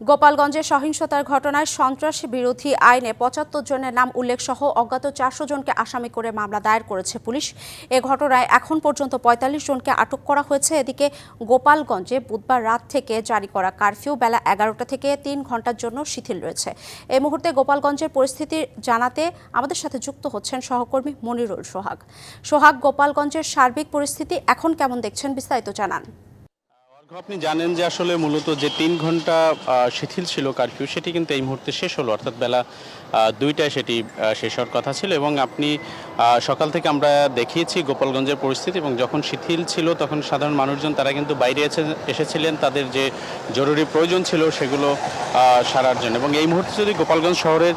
গোপালগঞ্জে সহিংসতার ঘটনায় সন্ত্রাস বিরোধী আইনে পঁচাত্তর জনের নাম উল্লেখ সহ অজ্ঞাত চারশো জনকে আসামি করে মামলা দায়ের করেছে পুলিশ। এ ঘটনায় এখন পর্যন্ত পঁয়তাল্লিশ জনকে আটক করা হয়েছে। এদিকে গোপালগঞ্জে বুধবার রাত থেকে জারি করা কারফিউ বেলা এগারোটা থেকে তিন ঘণ্টার জন্য শিথিল রয়েছে। এই মুহূর্তে গোপালগঞ্জের পরিস্থিতি জানাতে আমাদের সাথে যুক্ত হচ্ছেন সহকর্মী মনিরুল সোহাগ। সোহাগ, গোপালগঞ্জের সার্বিক পরিস্থিতি এখন কেমন দেখছেন বিস্তারিত জানান। আপনি জানেন যে আসলে মূলত যে তিন ঘণ্টা শিথিল ছিল কারফিউ সেটি কিন্তু এই মুহূর্তে শেষ হলো। অর্থাৎ বেলা দুইটায় সেটি শেষ হওয়ার কথা ছিল এবং আপনি সকাল থেকে আমরা দেখিয়েছি গোপালগঞ্জের পরিস্থিতি এবং যখন শিথিল ছিল তখন সাধারণ মানুষজন, তারা কিন্তু বাইরে এসে- এসেছিলেন তাদের যে জরুরি প্রয়োজন ছিল সেগুলো সারার জন্য। এবং এই মুহূর্তে যদি গোপালগঞ্জ শহরের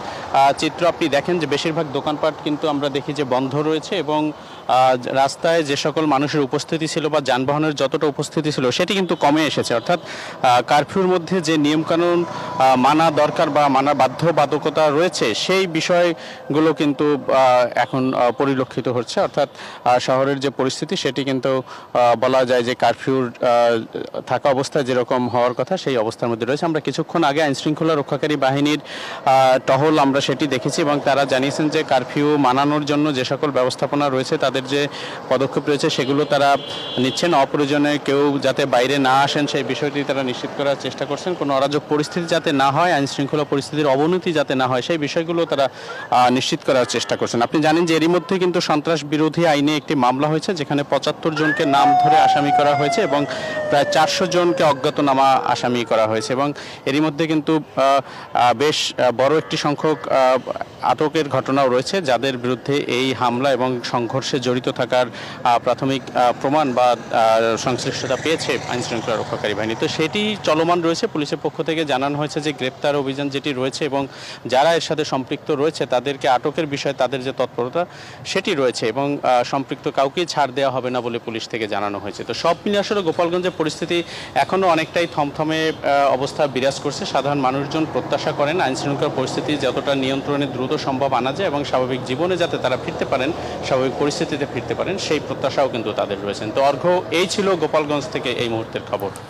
চিত্র আপনি দেখেন যে বেশিরভাগ দোকানপাট কিন্তু আমরা দেখি যে বন্ধ রয়েছে এবং রাস্তায় যে সকল মানুষের উপস্থিতি ছিল বা যানবাহনের যতটা উপস্থিতি ছিল সেটি কিন্তু কমে এসেছে। অর্থাৎ কারফিউর মধ্যে যে নিয়মকানুন মানা দরকার বা মানা বাধ্যবাধকতা রয়েছে, সেই বিষয়গুলো কিন্তু এখন পরিলক্ষিত হচ্ছে। অর্থাৎ শহরের যে পরিস্থিতি, সেটি কিন্তু বলা যায় যে কারফিউর থাকা অবস্থা যেরকম হওয়ার কথা, সেই অবস্থার মধ্যে রয়েছে। আমরা কিছুক্ষণ আগে আইনশৃঙ্খলা রক্ষাকারী বাহিনীর টহল আমরা সেটি দেখেছি এবং তারা জানিয়েছেন যে কারফিউ মানানোর জন্য যে সকল ব্যবস্থাপনা রয়েছে, তাদের যে পদক্ষেপ রয়েছে, সেগুলো তারা নিচ্ছেন। অপ্রয়োজনে কেউ যাতে বাইরে না আসেন, সেই বিষয়টি তারা নিশ্চিত করার চেষ্টা করছেন। কোনো অরাজক পরিস্থিতি যাতে না হয় আইন শৃঙ্খলা পরিস্থিতির অবনতি যাতে না হয়, সেই বিষয়গুলো তারা নিশ্চিত করার চেষ্টা করছেন। আপনি জানেন যে এরই মধ্যে কিন্তু সন্ত্রাস বিরোধী আইনে একটি মামলা হয়েছে, যেখানে পঁচাত্তর জনকে নাম ধরে আসামি করা হয়েছে এবং প্রায় চারশো জনকে অজ্ঞাতনামা আসামি করা হয়েছে এবং এরই মধ্যে কিন্তু বেশ বড় একটি সংখ্যক আটকের ঘটনাও রয়েছে, যাদের বিরুদ্ধে এই হামলা এবং সংঘর্ষে জড়িত থাকার প্রাথমিক প্রমাণ বা সংশ্লিষ্টতা পেয়েছে আইন শৃঙ্খলা রক্ষাকারী বাহিনী। তো সেটি চলমান রয়েছে, পুলিশের পক্ষ থেকে জানানো হয়েছে যে গ্রেপ্তার অভিযান যেটি রয়েছে এবং যারা এর সাথে সম্পৃক্ত রয়েছে, তাদেরকে আটকের বিষয়ে তাদের যে তৎপরতা সেটি রয়েছে এবং সম্পৃক্ত কাউকেই ছাড় দেওয়া হবে না বলে পুলিশ থেকে জানানো হয়েছে। তো সব মিলিয়ে আসলে গোপালগঞ্জের পরিস্থিতি এখনও অনেকটাই থমথমে অবস্থা বিরাজ করছে। সাধারণ মানুষজন প্রত্যাশা করেন আইন শৃঙ্খলা পরিস্থিতি যতটা নিয়ন্ত্রণে দ্রুত সম্ভব আনা যায় এবং স্বাভাবিক জীবনে যাতে তারা ফিরতে পারেন, স্বাভাবিক পরিস্থিতিতে ফিরতে পারেন, সেই প্রত্যাশাও কিন্তু তাদের রয়েছেন তো অর্ঘ্য এই ছিল গোপালগঞ্জ থেকে এই মুহূর্তের খবর।